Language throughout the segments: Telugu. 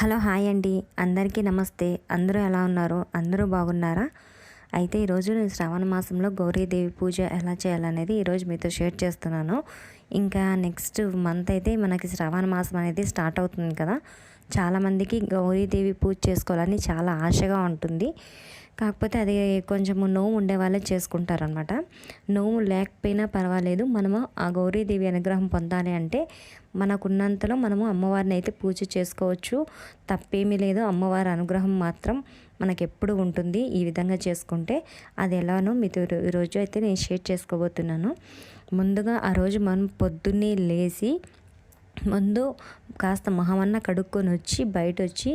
హలో హాయ్ అండి. అందరికీ నమస్తే. అందరూ ఎలా ఉన్నారు? అందరూ బాగున్నారా? అయితే ఈరోజు నేను శ్రావణ మాసంలో గౌరీదేవి పూజ ఎలా చేయాలనేది ఈరోజు మీతో షేర్ చేస్తున్నాను. ఇంకా నెక్స్ట్ మంత్ అయితే మనకి శ్రావణ మాసం అనేది స్టార్ట్ అవుతుంది కదా. చాలామందికి గౌరీదేవి పూజ చేసుకోవాలని చాలా ఆశగా ఉంటుంది. కాకపోతే అది కొంచెము నోము ఉండే వాళ్ళే చేసుకుంటారనమాట నోము లేకపోయినా పర్వాలేదు. మనము ఆ గౌరీదేవి అనుగ్రహం పొందాలి అంటే మనకున్నంతలో మనము అమ్మవారిని అయితే పూజ చేసుకోవచ్చు. తప్పేమీ లేదు. అమ్మవారి అనుగ్రహం మాత్రం మనకి ఎప్పుడు ఉంటుంది. ఈ విధంగా చేసుకుంటే అది ఎలానో మీతో ఈరోజు అయితే నేను షేర్ చేసుకోబోతున్నాను. ముందుగా ఆ రోజు మనం పొద్దున్నే లేచి ముందు కాస్త మొహమన్న కడుక్కొని వచ్చి బయట వచ్చి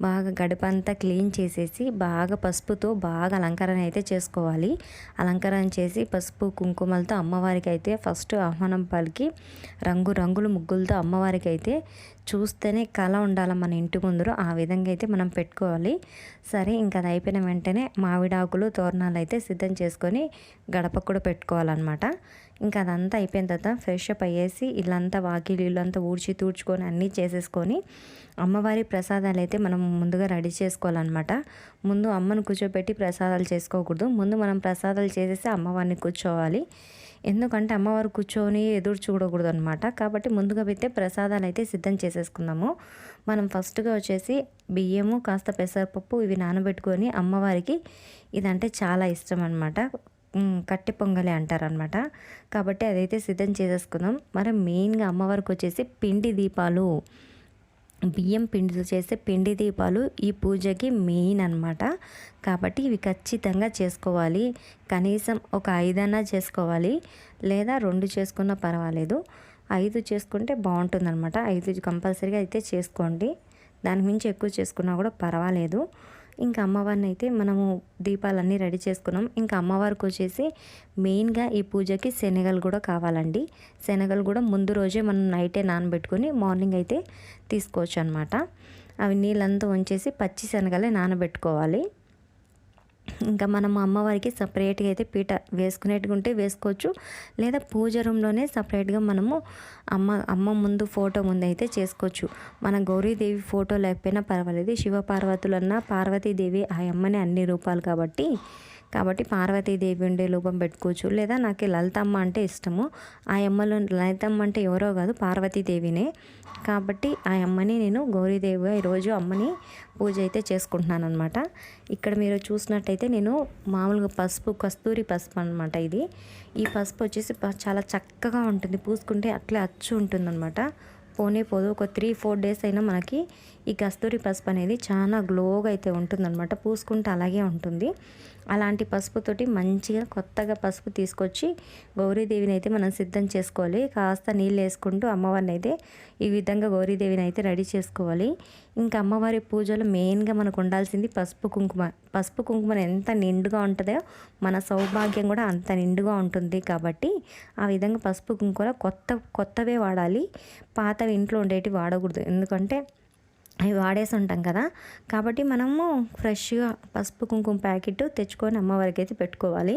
బాగా గడపంతా క్లీన్ చేసేసి బాగా పసుపుతో బాగా అలంకరణ అయితే చేసుకోవాలి. అలంకరణ చేసి పసుపు కుంకుమలతో అమ్మవారికి అయితే ఫస్ట్ ఆహ్వానం పలికి రంగు రంగుల ముగ్గులతో అమ్మవారికి అయితే చూస్తేనే కళ ఉండాలి మన ఇంటి ముందర. ఆ విధంగా అయితే మనం పెట్టుకోవాలి. సరే ఇంకా అది అయిపోయిన వెంటనే మామిడాకులు తోరణాలు అయితే సిద్ధం చేసుకొని గడప కూడా పెట్టుకోవాలన్నమాట. ఇంకా అదంతా అయిపోయిన తర్వాత ఫ్రెష్ అప్ అయ్యేసి ఇల్లంతా వాకిలి ఇల్లంతా ఊడ్చి తూడ్చుకొని అన్నీ చేసేసుకొని అమ్మవారి ప్రసాదాలు అయితే మనం ముందుగా రెడీ చేసుకోవాలన్నమాట. ముందు అమ్మను కూర్చోబెట్టి ప్రసాదాలు చేసుకోకూడదు. ముందు మనం ప్రసాదాలు చేసేసి అమ్మవారిని కూర్చోవాలి. ఎందుకంటే అమ్మవారు కూర్చొని ఎదురు చూడకూడదు అనమాట కాబట్టి ముందుగా అయితే ప్రసాదాలు అయితే సిద్ధం చేసేసుకుందాము. మనం ఫస్ట్గా వచ్చేసి బియ్యము కాస్త పెసరపప్పు ఇవి నానబెట్టుకొని అమ్మవారికి ఇదంటే చాలా ఇష్టం అనమాట కట్టి పొంగలి అంటారనమాట కాబట్టి అదైతే సిద్ధం చేసేసుకుందాం. మరి మెయిన్గా అమ్మవారికి వచ్చేసి పిండి దీపాలు. బియ్యం పిండితో చేసే పిండి దీపాలు ఈ పూజకి మెయిన్ అనమాట కాబట్టి ఇవి ఖచ్చితంగా చేసుకోవాలి. కనీసం ఒక ఐదన్నా చేసుకోవాలి. లేదా రెండు చేసుకున్నా పర్వాలేదు. ఐదు చేసుకుంటే బాగుంటుందన్నమాట. ఐదు కంపల్సరీగా అయితే చేసుకోండి. దాని మించి ఎక్కువ చేసుకున్నా కూడా పర్వాలేదు. ఇంకా అమ్మవారిని అయితే మనము దీపాలన్నీ రెడీ చేసుకున్నాం. ఇంకా అమ్మవారికి వచ్చేసి మెయిన్గా ఈ పూజకి శనగలు కూడా కావాలండి. శనగలు కూడా ముందు రోజే మనం నైటే నానబెట్టుకొని మార్నింగ్ అయితే తీసుకోవచ్చు అనమాట అవి నీళ్ళంతా ఉంచేసి పచ్చి శనగలే నానబెట్టుకోవాలి. ఇంకా మనం అమ్మవారికి సపరేట్గా అయితే పీట వేసుకునేట్టుకుంటే వేసుకోవచ్చు. లేదా పూజ రూమ్లోనే సపరేట్గా మనము అమ్మ అమ్మ ముందు ఫోటో ముందు అయితే చేసుకోవచ్చు. మన గౌరీదేవి ఫోటో లేకపోయినా పర్వాలేదు. శివపార్వతులన్నా పార్వతీదేవి ఆ అమ్మని అన్ని రూపాలు కాబట్టి కాబట్టి పార్వతీదేవి ఉండే రూపం పెట్టుకోవచ్చు లేదా నాకు లలితమ్మ అంటే ఇష్టము. ఆ అమ్మలో లలితమ్మ అంటే ఎవరో కాదు పార్వతీదేవినే. కాబట్టి ఆ అమ్మని నేను గౌరీదేవిగా ఈరోజు అమ్మని పూజ అయితే చేసుకుంటున్నాను అనమాట ఇక్కడ మీరు చూసినట్టయితే నేను మామూలుగా పసుపు కస్తూరి పసుపు అనమాట ఇది. ఈ పసుపు వచ్చేసి చాలా చక్కగా ఉంటుంది. పూసుకుంటే అట్లే అచ్చు ఉంటుందన్నమాట. పోనే పోదు. ఒక త్రీ ఫోర్ డేస్ అయినా మనకి ఈ కస్తూరి పసుపు అనేది చాలా గ్లోగా అయితే ఉంటుందన్నమాట. పూసుకుంటే అలాగే ఉంటుంది. అలాంటి పసుపుతోటి మంచిగా కొత్తగా పసుపు తీసుకొచ్చి గౌరీదేవిని అయితే మనం సిద్ధం చేసుకోవాలి. కాస్త నీళ్ళు వేసుకుంటూ అమ్మవారిని అయితే ఈ విధంగా గౌరీదేవిని అయితే రెడీ చేసుకోవాలి. ఇంకా అమ్మవారి పూజలో మెయిన్గా మనకు ఉండాల్సింది పసుపు కుంకుమ. పసుపు కుంకుమ ఎంత నిండుగా ఉంటుందో మన సౌభాగ్యం కూడా అంత నిండుగా ఉంటుంది కాబట్టి ఆ విధంగా పసుపు కుంకుమ కొత్త కొత్తవే వాడాలి. పాతవి ఇంట్లో ఉండేటివి వాడకూడదు. ఎందుకంటే అవి వాడేసి ఉంటాం కదా. కాబట్టి మనము ఫ్రెష్గా పసుపు కుంకుమ ప్యాకెట్ తెచ్చుకొని అమ్మవారికి అయితే పెట్టుకోవాలి.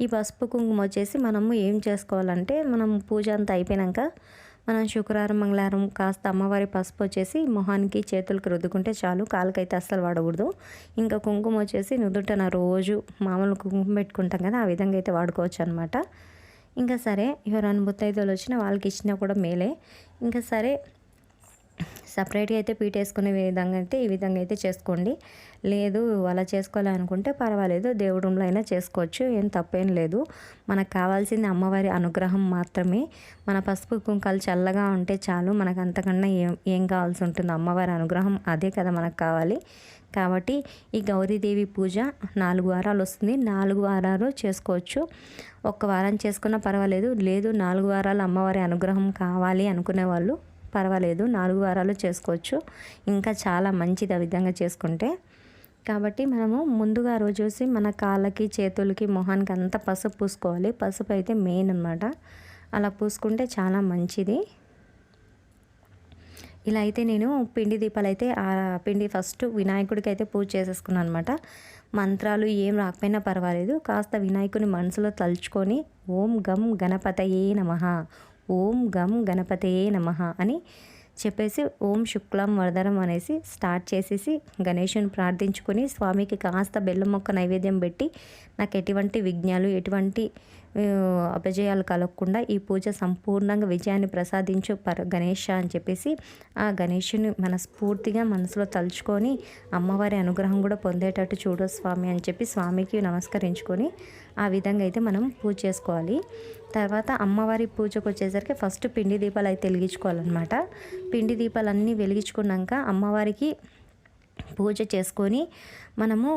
ఈ పసుపు కుంకుమ వచ్చేసి మనము ఏం చేసుకోవాలంటే మనం పూజ అంతా అయిపోయాక మనం శుక్రవారం మంగళవారం కాస్త అమ్మవారి పసుపు వచ్చేసి మొహానికి చేతులకు రుద్దుకుంటే చాలు. కాలుకైతే అస్సలు వాడకూడదు. ఇంకా కుంకుమ వచ్చేసి నుదుటన రోజు మామూలు కుంకుమ పెట్టుకుంటాం కదా ఆ విధంగా అయితే వాడుకోవచ్చు అనమాట ఇంకా సరే ఎవరైనా ముత్తైదులు వచ్చినా వాళ్ళకి ఇచ్చినా కూడా మేలే. ఇంకా సరే సపరేట్గా అయితే పీట వేసుకునే విధంగా అయితే ఈ విధంగా అయితే చేసుకోండి. లేదు అలా చేసుకోవాలనుకుంటే పర్వాలేదు దేవుడులో రూమ్లో అయినా చేసుకోవచ్చు ఏం తప్పేం లేదు. మనకు కావాల్సింది అమ్మవారి అనుగ్రహం మాత్రమే. మన పసుపు కుంకాలు చల్లగా ఉంటే చాలు మనకు అంతకన్నా ఏం ఏం కావాల్సి ఉంటుంది? అమ్మవారి అనుగ్రహం అదే కదా మనకు కావాలి. కాబట్టి ఈ గౌరీదేవి పూజ నాలుగు వారాలు వస్తుంది. నాలుగు వారాలు చేసుకోవచ్చు. ఒక్క వారం చేసుకున్నా పర్వాలేదు. లేదు నాలుగు వారాలు అమ్మవారి అనుగ్రహం కావాలి అనుకునే వాళ్ళు పర్వాలేదు. నాలుగు వారాలు చేసుకోవచ్చు. ఇంకా చాలా మంచిది ఆ విధంగా చేసుకుంటే. కాబట్టి మనము ముందుగా రోజు చూసి మన కాళ్ళకి చేతులకి మొహానికి అంతా పసుపు పూసుకోవాలి. పసుపు అయితే మెయిన్ అనమాట అలా పూసుకుంటే చాలా మంచిది. ఇలా అయితే నేను పిండి దీపాలు అయితే ఆ పిండి ఫస్ట్ వినాయకుడికి అయితే పూజ చేసేసుకున్నాను అనమాట మంత్రాలు ఏం రాకపోయినా పర్వాలేదు. కాస్త వినాయకుని మనసులో తలుచుకొని ఓం గం గణపతయే నమ ఓం గం గణపతయే నమ అని చెప్పేసి ఓం శుక్లం వరదరం అనేసి స్టార్ట్ చేసేసి గణేషుని ప్రార్థించుకొని స్వామికి కాస్త బెల్లం మొక్క నైవేద్యం పెట్టి నాకు ఎటువంటి విఘ్నాలు ఎటువంటి అపజయాలు కలగకుండా ఈ పూజ సంపూర్ణంగా విజయాన్ని ప్రసాదించు పర గణేష అని చెప్పేసి ఆ గణేషుని మనస్ఫూర్తిగా మనసులో తలుచుకొని అమ్మవారి అనుగ్రహం కూడా పొందేటట్టు చూడు స్వామి అని చెప్పి స్వామికి నమస్కరించుకొని ఆ విధంగా అయితే మనం పూజ చేసుకోవాలి. తర్వాత అమ్మవారి పూజకు వచ్చేసరికి ఫస్ట్ పిండి దీపాలు అయితే వెలిగించుకోవాలన్నమాట. పిండి దీపాలన్నీ వెలిగించుకున్నాక అమ్మవారికి పూజ చేసుకొని మనము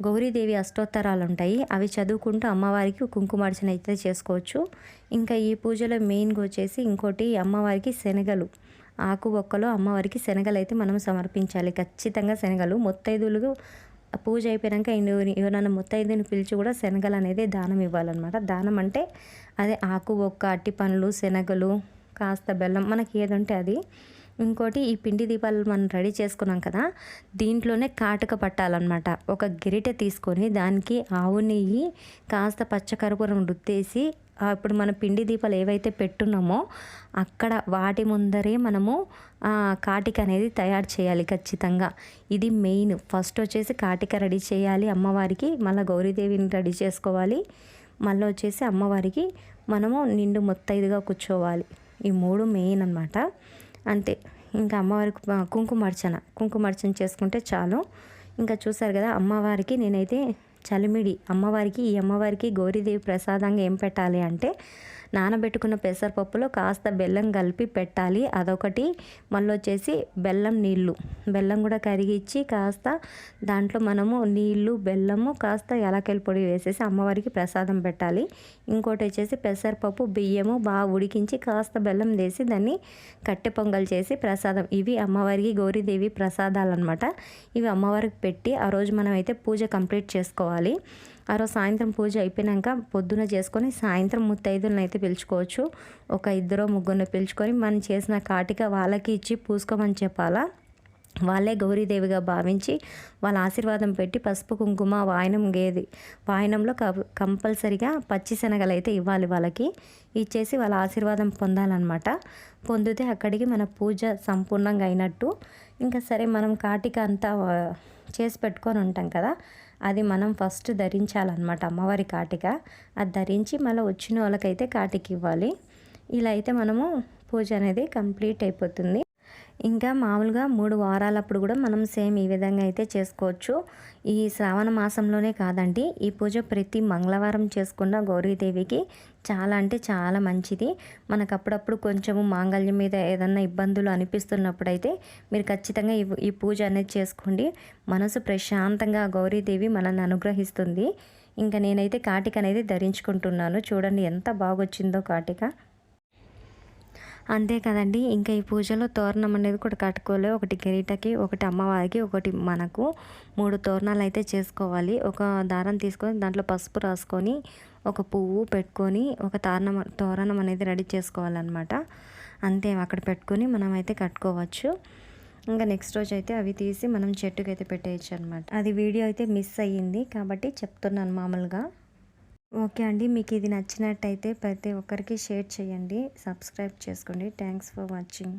గౌరీదేవి అష్టోత్తరాలు ఉంటాయి అవి చదువుకుంటూ అమ్మవారికి కుంకుమార్చన అయితే చేసుకోవచ్చు. ఇంకా ఈ పూజలో మెయిన్గా వచ్చేసి ఇంకోటి అమ్మవారికి శనగలు. ఆకు ఒక్కలో అమ్మవారికి శనగలు అయితే మనం సమర్పించాలి. ఖచ్చితంగా శనగలు. మొత్తైదులు పూజ అయిపోయాక ఎవరైనా ముత్తైదుని పిలిచి కూడా శనగలు అనేది దానం ఇవ్వాలన్నమాట. దానం అంటే అదే ఆకు ఒక్క అట్టి పండ్లు శనగలు కాస్త బెల్లం. మనకి ఏదంటే అది. ఇంకోటి ఈ పిండి దీపాలు మనం రెడీ చేసుకున్నాం కదా దీంట్లోనే కాటుక పట్టాలన్నమాట. ఒక గిరిటె తీసుకొని దానికి ఆవు నెయ్యి కాస్త పచ్చకర్పూరం రుద్దేసి ఇప్పుడు మన పిండి దీపాలు ఏవైతే పెట్టున్నామో అక్కడ వాటి ముందరే మనము కాటిక అనేది తయారు చేయాలి ఖచ్చితంగా. ఇది మెయిన్. ఫస్ట్ వచ్చేసి కాటిక రెడీ చేయాలి అమ్మవారికి మళ్ళీ గౌరీదేవిని రెడీ చేసుకోవాలి. మళ్ళీ వచ్చేసి అమ్మవారికి మనము నిండు మొత్తైదుగా కూర్చోవాలి. ఈ మూడు మెయిన్ అన్నమాట. అంతే. ఇంకా అమ్మవారికి కుంకుమార్చన. కుంకుమార్చన చేసుకుంటే చాలు. ఇంకా చూసారు కదా అమ్మవారికి నేనైతే చలిమిడి అమ్మవారికి ఈ అమ్మవారికి గౌరీదేవి ప్రసాదంగా ఏం పెట్టాలి అంటే నానబెట్టుకున్న పెసరపప్పులో కాస్త బెల్లం కలిపి పెట్టాలి. అదొకటి. మళ్ళీ వచ్చేసి బెల్లం నీళ్ళు. బెల్లం కూడా కరిగిచ్చి కాస్త దాంట్లో మనము నీళ్ళు బెల్లము కాస్త యాలక్కల పొడి వేసేసి అమ్మవారికి ప్రసాదం పెట్టాలి. ఇంకోటి వచ్చేసి పెసరపప్పు బియ్యము బాగా ఉడికించి కాస్త బెల్లం వేసి దాన్ని కట్టె పొంగల్ చేసి ప్రసాదం. ఇవి అమ్మవారికి గౌరీదేవి ప్రసాదాలు అనమాట ఇవి అమ్మవారికి పెట్టి ఆ రోజు మనం అయితే పూజ కంప్లీట్ చేసుకోవాలి. ఆ రోజు సాయంత్రం పూజ అయిపోయినాక పొద్దున చేసుకొని సాయంత్రం ముత్తైదులను అయితే పిలుచుకోవచ్చు. ఒక ఇద్దరు ముగ్గురిని పిలుచుకొని మనం చేసిన కాటిక వాళ్ళకి ఇచ్చి పూసుకోమని చెప్పాలా? వాళ్ళే గౌరీదేవిగా భావించి వాళ్ళ ఆశీర్వాదం పెట్టి పసుపు కుంకుమ వాయనం గేది. వాయనంలో కంపల్సరిగా పచ్చి శనగలు అయితే ఇవ్వాలి వాళ్ళకి. ఇచ్చేసి వాళ్ళ ఆశీర్వాదం పొందాలన్నమాట. పొందితే అక్కడికి మన పూజ సంపూర్ణంగా అయినట్టు. ఇంకా సరే మనం కాటిక అంతా చేసి పెట్టుకొని ఉంటాం కదా. అది మనం ఫస్ట్ ధరించాలన్నమాట అమ్మవారి కాటిక. అది ధరించి మళ్ళీ వచ్చిన వాళ్ళకైతే కాటికి ఇవ్వాలి ఇలా అయితే మనము పూజ అనేది కంప్లీట్ అయిపోతుంది. ఇంకా మామూలుగా మూడు వారాలప్పుడు కూడా మనం సేమ్ ఈ విధంగా అయితే చేసుకోవచ్చు. ఈ శ్రావణ మాసంలోనే కాదండి ఈ పూజ ప్రతి మంగళవారం చేసుకున్న గౌరీదేవికి చాలా అంటే చాలా మంచిది. మనకు అప్పుడప్పుడు కొంచెము మాంగళ్యం మీద ఏదన్నా ఇబ్బందులు అనిపిస్తున్నప్పుడు అయితే మీరు ఖచ్చితంగా ఈ ఈ పూజ అనేది చేసుకోండి. మనసు ప్రశాంతంగా గౌరీదేవి మనల్ని అనుగ్రహిస్తుంది. ఇంకా నేనైతే కాటిక అనేది ధరించుకుంటున్నాను. చూడండి ఎంత బాగొచ్చిందో కాటిక. అంతే కదండి. ఇంకా ఈ పూజలో తోరణం అనేది కూడా కట్టుకోలే ఒకటి కిరీటకి ఒకటి అమ్మవారికి ఒకటి మనకు. మూడు తోరణాలు అయితే చేసుకోవాలి. ఒక దారం తీసుకొని దాంట్లో పసుపు రాసుకొని ఒక పువ్వు పెట్టుకొని ఒక తోరణం తోరణం అనేది రెడీ చేసుకోవాలన్నమాట. అంతే అక్కడ పెట్టుకొని మనం అయితే కట్టుకోవచ్చు. ఇంకా నెక్స్ట్ రోజు అయితే అవి తీసి మనం చెట్టుకైతే పెట్టేయచ్చు అనమాట అది వీడియో అయితే మిస్ అయ్యింది కాబట్టి చెప్తున్నాను మామూలుగా. ఓకే అండి. మీకు ఇది నచ్చినట్టయితే ప్రతి ఒక్కరికి షేర్ చేయండి. సబ్స్క్రైబ్ చేసుకోండి. Thanks for watching.